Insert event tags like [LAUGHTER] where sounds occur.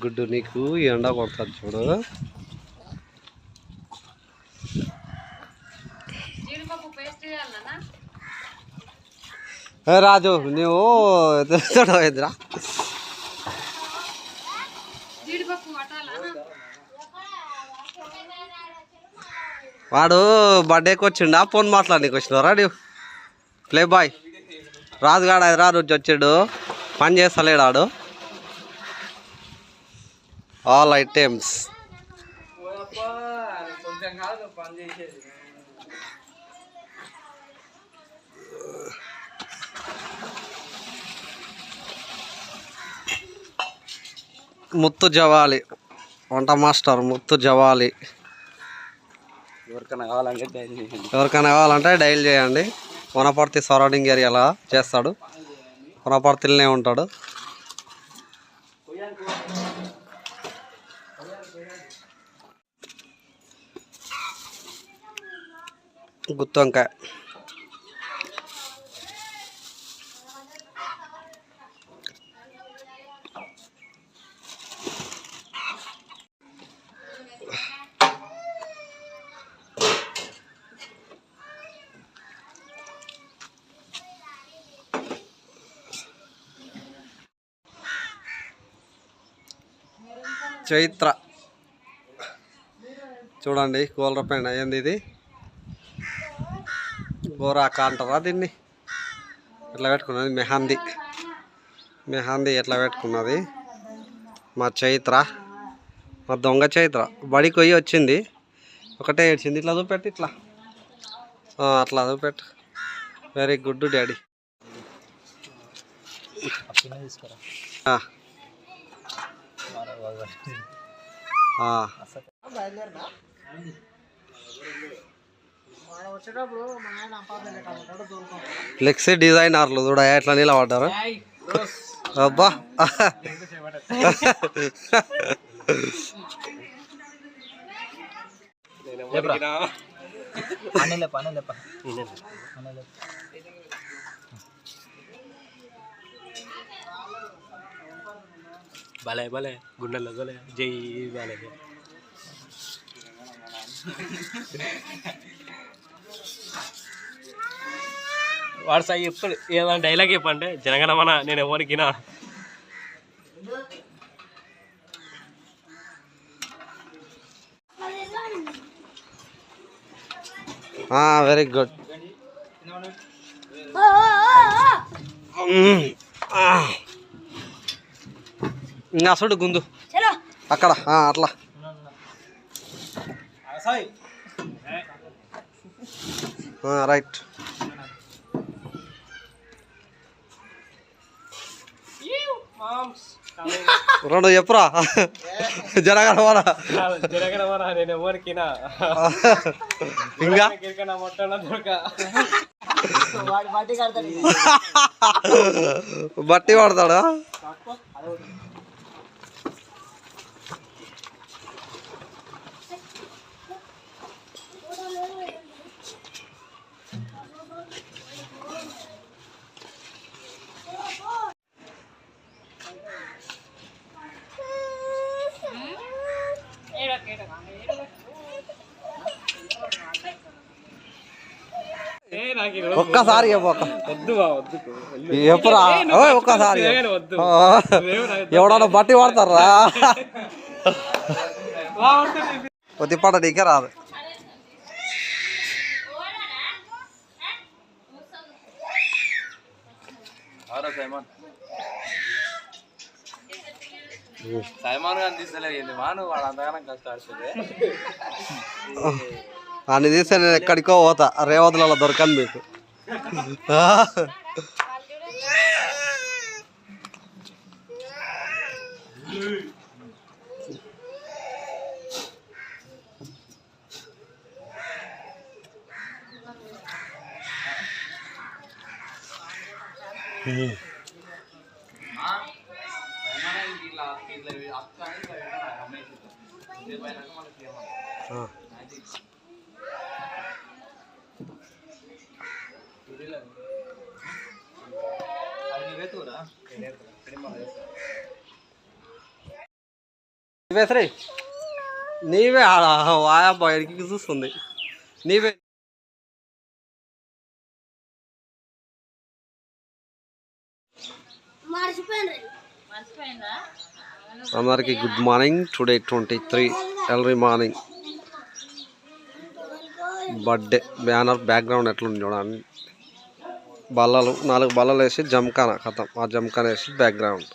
గుడ్డు నీకు ఎండ కొడుతుంది చూడు. రాజు నువ్వు పట్టాలా వాడు బర్త్డేకి వచ్చిండా? ఫోన్ మాట్లాడడానికి వచ్చినారా నువ్వు ప్లే బాయ్. రాజుగాడు హైదరాబాద్ నుంచి వచ్చాడు. పని చేస్తలేడు ఆడు. ఆల్ ఐటమ్స్ ముత్తు జవాలి. వంట మాస్టర్ ముత్తు జవాలి. ఎవరికైనా కావాలంటే డైలీ చేయండి. ఎవరికైనా కావాలంటే డైల్ చేయండి. వనపర్తి సరౌండింగ్ ఏరియాలో చేస్తాడు. వనపర్తిలోనే ఉంటాడు. గుత్తొంకాయ. చైత్ర. చూడండి కూలర్ పైన ఏంది ఇది? గోరాక అంటారా దీన్ని? ఎట్లా పెట్టుకున్నది? మెహందీ. మెహందీ ఎట్లా పెట్టుకున్నది? మా చైత్ర. మా దొంగ చైత్ర. బడికి పోయి వచ్చింది. ఒకటే ఏడ్చింది. ఇట్లా చూపెట్టి ఇట్లా. అట్లా చూపెట్టు. Very good daddy. ఫ్లెక్సీ డిజైనర్లు చూడ ఎట్లా నిలబడ్డారు అబ్బా. పనిలే పనిలే పనిలే భలే భలే గుండెల్లో భలే జై భలే వాడు సాయి ఎప్పుడు ఏదైనా డైలాగ్ చెప్పంటే జనగణమన నేను ఎవరికినా వెరీ గుడ్ ఇంకా చూడు గుందు. అక్కడ అట్లా. రైట్. రెండు చెప్పురా. జరగడమరా జనగణమన నేను ఎవరికినా ఇంకా బట్టి పడతాడా ఏ నాకు ఇది ఒక్కసారి ఓయ్, ఒక్కసారి ఎవడన్నా బట్టి పడతారా? కొద్ది పాట నీకే రాదు. సైమాన్. సైమాన్ గాని తీస్తలేదు మాను వాడు అంతగానం కష్టాడుతుంది [LAUGHS] అని తీసే నేను ఎక్కడికో పోతా. రేవతులలో దొరకను మీకు. ఆ. వేసరే. నీవే వాయా బయటికి చూస్తుంది. నీవే. అందరికి good morning. Today twenty three early morning. Birthday banner background ఎట్లుంది చూడండి. బల్లలు నాలుగు బల్లలు వేసి జమ్కానా కథం. ఆ జమ్కానా వేసి బ్యాక్గ్రౌండ్.